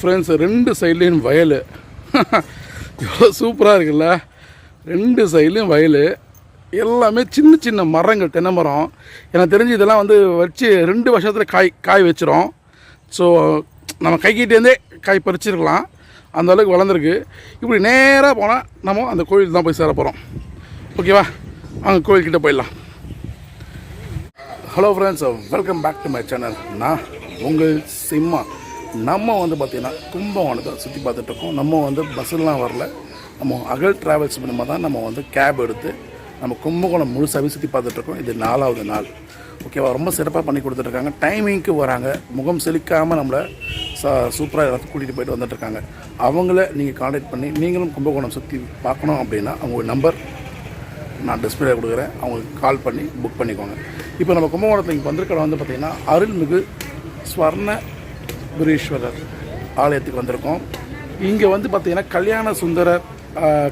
Friends ரெண்டு சைட்லேயும் வயல். எவ்வளோ சூப்பராக இருக்குல்ல? ரெண்டு சைட்லேயும் வயல். எல்லாமே சின்ன சின்ன மரங்கள் தென்னை மரம். எனக்கு தெரிஞ்சு இதெல்லாம் வந்து வச்சு ரெண்டு வருஷத்தில் காய் காய் வச்சிரும். ஸோ நம்ம கைக்கிட்டேருந்தே காய் பறிச்சிருக்கலாம். அந்த அளவுக்கு வளர்ந்துருக்கு. இப்படி நேராக போனால் நம்ம அந்த கோயில் தான் போய் சேர போகிறோம் ஓகேவா அங்கே கோயில்கிட்ட போயிடலாம். Hello friends welcome back to my channel நான் உங்கள் சிம்மா. நம்ம வந்து பார்த்திங்கன்னா கும்பகோணத்தை சுற்றி பார்த்துட்ருக்கோம் நம்ம வந்து பஸ்ஸெல்லாம் வரல. நம்ம அகல் ட்ராவல்ஸ் மூலமாக தான் நம்ம வந்து கேப் எடுத்து நம்ம கும்பகோணம் முழுசாகவே சுற்றி பார்த்துட்ருக்கோம் இது நாலாவது நாள். ஓகேவா ரொம்ப சிறப்பாக பண்ணி கொடுத்துட்ருக்காங்க டைமிங்க்கு வராங்க. முகம் செழிக்காமல் நம்மளை ச சூப்பராக எல்லாத்தையும் கூட்டிகிட்டு போயிட்டு வந்துட்டுருக்காங்க அவங்கள நீங்கள் காண்டாக்ட் பண்ணி நீங்களும் கும்பகோணம் சுற்றி பார்க்கணும் அப்படின்னா அவங்க நம்பர் நான் டிஸ்பிளே கொடுக்குறேன். அவங்களுக்கு கால் பண்ணி புக் பண்ணிக்கோங்க. இப்போ நம்ம கும்பகோணத்தில் இங்கே வந்திருக்கிற வந்து பார்த்திங்கன்னா அருள்மிகு ஸ்வர்ண குரீஸ்வரர் ஆலயத்துக்கு வந்திருக்கோம். இங்கே வந்து பார்த்திங்கன்னா கல்யாண சுந்தரர்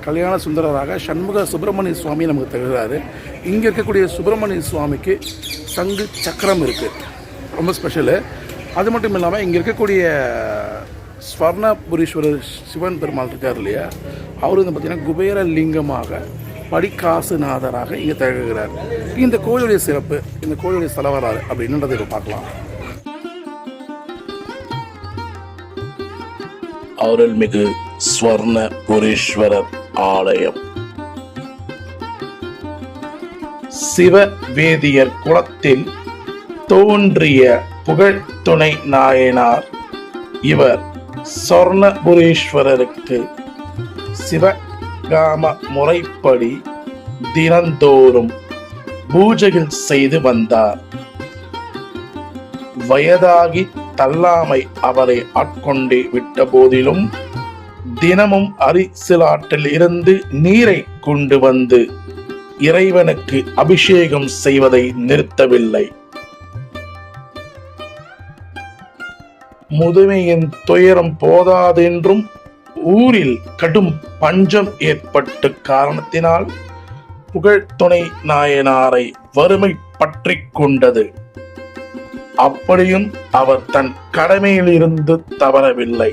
கல்யாண சுந்தரராக சண்முக சுப்பிரமணிய சுவாமி நமக்கு தருகிறாரு. இங்கே இருக்கக்கூடிய சுப்பிரமணிய சுவாமிக்கு சங்கு சக்கரம் இருக்குது ரொம்ப ஸ்பெஷலு அது மட்டும் இல்லாமல் இங்கே இருக்கக்கூடிய ஸ்வர்ணபுரீஸ்வரர் சிவன் பெருமாள் இருக்கார் இல்லையா? அவர் வந்து பார்த்திங்கன்னா குபேர லிங்கமாக படிக்காசுநாதராக இங்கே திகழ்கிறார். இந்த கோயிலுடைய சிறப்பு இந்த கோயிலுடைய ஸ்தலவராறு அப்படின்றதை இப்போ பார்க்கலாம். அருள்மிகு ஸ்வர்ண புரீஸ்வரர் ஆலயம். சிவவேதியர் குலத்தில் தோன்றிய புகழ் துணை நாயனார். இவர் சொர்ணபுரீஸ்வரருக்கு சிவகாம முறைப்படி தினந்தோறும் பூஜைகள் செய்து வந்தார். வயதாகி தள்ளாமை அவரை ஆட்கொண்டே விட்ட போதிலும் தினமும் அரிசிலாற்றில் இருந்து நீரை கொண்டு வந்து இறைவனுக்கு அபிஷேகம் செய்வதை நிறுத்தவில்லை. முதுமையின் துயரம் போதாதென்றும் ஊரில் கடும் பஞ்சம் ஏற்பட்ட காரணத்தினால் புகழ்துணை நாயனாரை வறுமை பற்றி கொண்டது. அப்படியும் அவர் தன் கடமையிலிருந்து தவறவில்லை.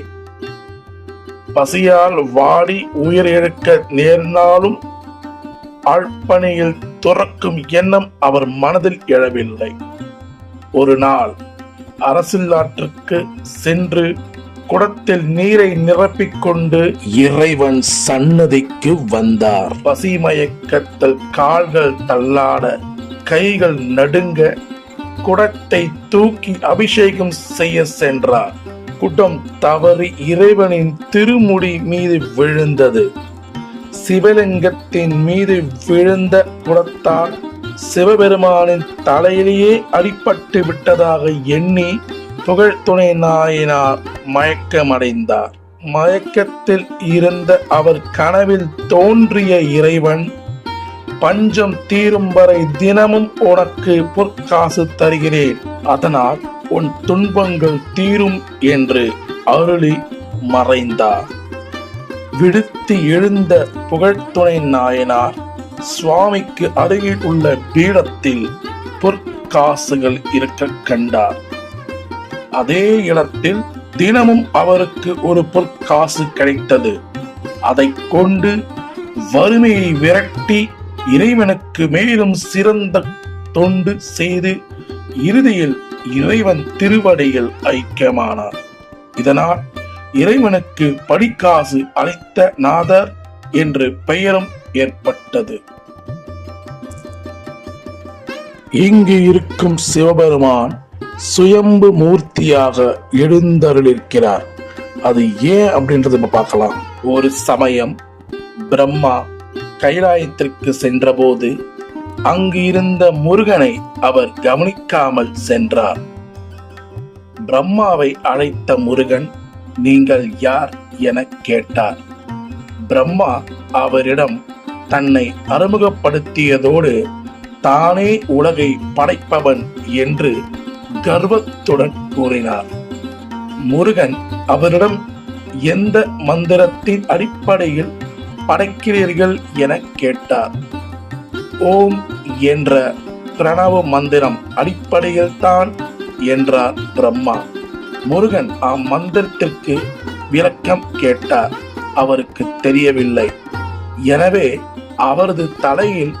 பசியால் வாடி உயிரிழக்க நேர்ந்தாலும் ஆழ்பணியில் துறக்கும் எண்ணம் அவர் மனதில் எழவில்லை. ஒரு நாள் அரசில்லாற்றுக்கு சென்று குடத்தில் நீரை நிரப்பிக் கொண்டு இறைவன் சன்னதிக்கு வந்தார். பசி மயக்கத்தில் கால்கள் தள்ளாட கைகள் நடுங்க குடத்தை தூக்கி அபிஷேகம் செய்ய சென்றார். குடம் தவறி இறைவனின் திருமுடி மீது விழுந்தது. சிவலிங்கத்தின் மீது விழுந்த குடத்தால் சிவபெருமானின் தலையிலேயே அடிபட்டு விட்டதாக எண்ணி புகழ்துணை நாயினார் மயக்கமடைந்தார். மயக்கத்தில் இருந்த அவர் கனவில் தோன்றிய இறைவன் பஞ்சம் தீரும் வரை தினமும் உனக்கு பொற்காசு தருகிறேன். அதனால் உன் துன்பங்கள் தீரும் என்று அருளி மறைந்தார். விடுத்து எழுந்த புகழ்துணை நாயனார் சுவாமிக்கு அருகில் உள்ள பீடத்தில் பொற்காசுகள் இருக்க கண்டார். அதே இடத்தில் தினமும் அவருக்கு ஒரு பொற்காசு கிடைத்தது. அதை கொண்டு வறுமையை விரட்டி இறைவனுக்கு மேலும் சிறந்த தொண்டு செய்து இறுதியில் இறைவன் திருவடியில் ஐக்கியமானார். இதனால் இறைவனுக்கு படிக்காசு அழைத்த நாதர் என்று பெயரும் ஏற்பட்டது. இங்கு இருக்கும் சிவபெருமான் சுயம்பு மூர்த்தியாக எழுந்தருளிருக்கிறார். அது ஏன் அப்படின்றத நம்ம பார்க்கலாம். ஒரு சமயம் பிரம்மா கைலாயத்திற்கு சென்றபோது அங்கு இருந்த முருகனை அவர் கவனிக்காமல் சென்றார். பிரம்மாவை அழைத்த முருகன் நீங்கள் யார்? என கேட்டார். பிரம்மா அவரிடம் தன்னை அறிமுகப்படுத்தியதோடு தானே உலகை படைப்பவன் என்று கர்வத்துடன் கூறினார். முருகன் அவரிடம் எந்த மந்திரத்தின் அடிப்படையில் படைக்கிறீர்கள் என கேட்டார். ஓம் என்ற பிரணவ மந்திரம் அடிப்படையில் தான் என்றார் பிரம்மா. முருகன் அம்மந்திரத்திற்கு விளக்கம் கேட்டார். அவருக்கு தெரியவில்லை. எனவே அவரது தலையில்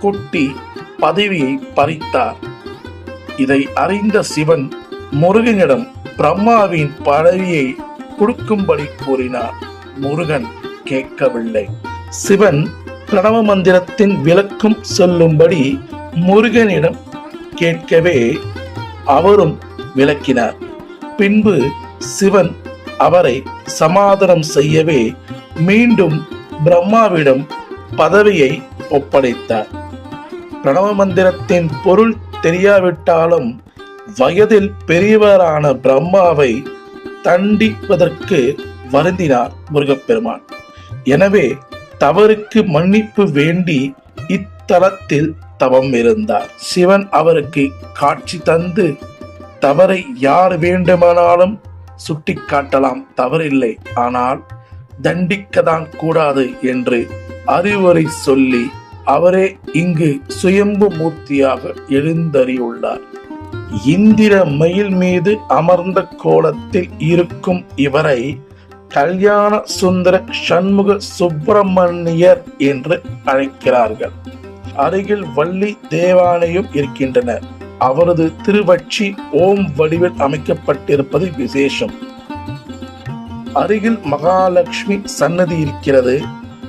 கொட்டி பதவியை பறித்தார். இதை அறிந்த சிவன் முருகனிடம் பிரம்மாவின் பதவியை கொடுக்கும்படி கூறினார். முருகன் கேட்கவில்லை. சிவன் பிரணவ மந்திரத்தின் விளக்கம் சொல்லும்படி முருகனிடம் கேட்கவே அவரும் விளக்கினார். பின்பு சிவன் அவரை சமாதானம் செய்யவே மீண்டும் பிரம்மாவிடம் பதவியை ஒப்படைத்தார். பிரணவ மந்திரத்தின் பொருள் தெரியாவிட்டாலும் வயதில் பெரியவரான பிரம்மாவை தண்டிப்பதற்கு வருந்தினார் முருகப்பெருமான். எனவே தவறுக்கு மன்னிப்பு வேண்டி இத்தலத்தில் தவம் இருந்தார். சிவன் அவருக்கு காட்சி தந்து தவறை யார் வேண்டுமானாலும் சுட்டிக்காட்டலாம் தவறில்லை. ஆனால் தண்டிக்கதான் கூடாது என்று அறிவுரை சொல்லி அவரே இங்கு சுயம்பு மூர்த்தியாக எழுந்தறியுள்ளார். இந்திர மயில் மீது அமர்ந்த கோலத்தில் இருக்கும் இவரை கல்யாண சுந்தர சண்முக சுப்பிரமணியர் என்று அழைக்கிறார்கள். அருகில் வள்ளி தேவாலயம் இருக்கின்றனர் அவரது திருவட்சி ஓம் வடிவில் அமைக்கப்பட்டிருப்பது விசேஷம். அருகில் மகாலட்சுமி சன்னதி இருக்கிறது.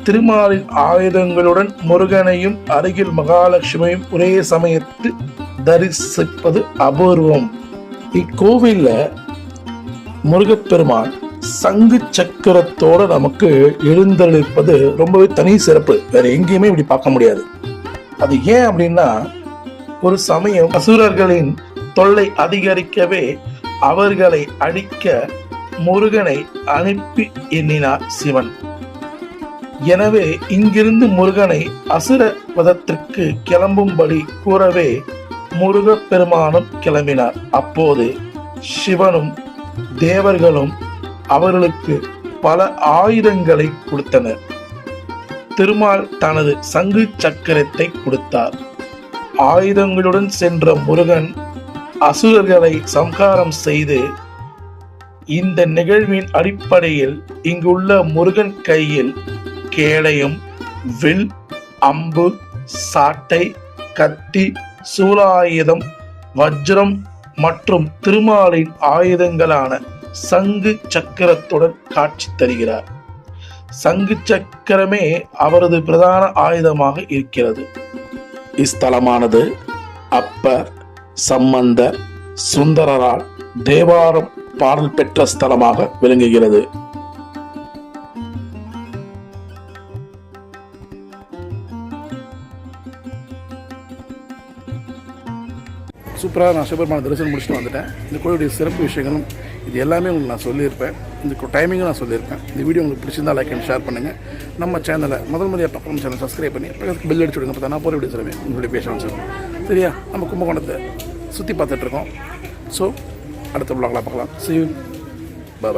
திருமாலின் ஆயுதங்களுடன் முருகனையும் அருகில் மகாலட்சுமியும் ஒரே சமயத்தில் தரிசிப்பது அபூர்வம். இக்கோவில்ல முருகப்பெருமான் சங்கு சக்கரத்தோட நமக்கு எழுந்தளிப்பது ரொம்பவே தனி சிறப்பு. வேற எங்கேயுமே இப்படி பார்க்க முடியாது. அது ஏன் அப்படின்னா ஒரு சமயம் அசுரர்களின் தொல்லை அதிகரிக்கவே அவர்களை அழிக்க முருகனை அனுப்பி எண்ணினார் சிவன். எனவே இங்கிருந்து முருகனை அசுர வதத்திற்கு கிளம்பும்படி கூறவே முருகப் பெருமானும் கிளம்பினார். அப்போது சிவனும் தேவர்களும் அவர்களுக்கு பல ஆயுதங்களை கொடுத்தனர். திருமால் தனது சங்கு சக்கரத்தை கொடுத்தார். ஆயுதங்களுடன் சென்ற முருகன் அசுரர்களை சம்ஹாரம் செய்து இந்த நிகழ்வின் அடிப்படையில் இங்குள்ள முருகன் கையில் கேளையும் வில் அம்பு சாட்டை கத்தி சூலாயுதம் வஜ்ரம் மற்றும் திருமாலின் ஆயுதங்களான சங்கு சக்கரத்துடன் காட்சி தருகிறார். சங்கு சக்கரமே அவரது பிரதான ஆயுதமாக இருக்கிறது. இஸ்தலமானது அப்பர் சம்பந்தர் சுந்தரரால் தேவாரம் பாடல் பெற்ற ஸ்தலமாக விளங்குகிறது. சூப்பராக நான் சிவபெருமான தரிசனம் முடிச்சுட்டு வந்துட்டேன். இந்த கோயிலுடைய சிறப்பு விஷயங்களும் இது எல்லாமே உங்களுக்கு நான் சொல்லியிருப்பேன். இந்த டைமிங்கும் நான் சொல்லியிருப்பேன். இந்த வீடியோ உங்களுக்கு பிடிச்சிருந்தா லைக் அண்ட் ஷேர் பண்ணுங்கள் நம்ம சேனலை முதல் முறையாக பக்கம் சேனல் சப்ஸ்கிரைப் பண்ணி பக்கத்துக்கு அடிச்சு விடுங்க. பார்த்தா நான் போகிற வீடியோ சொல்லுவேன் உங்களுடைய பேசணும் சார் சரியா? நம்ம கும்பகோணத்தை சுற்றி பார்த்துட்ருக்கோம் ஸோ அடுத்த விழாக்களாக பார்க்கலாம். சி பாய்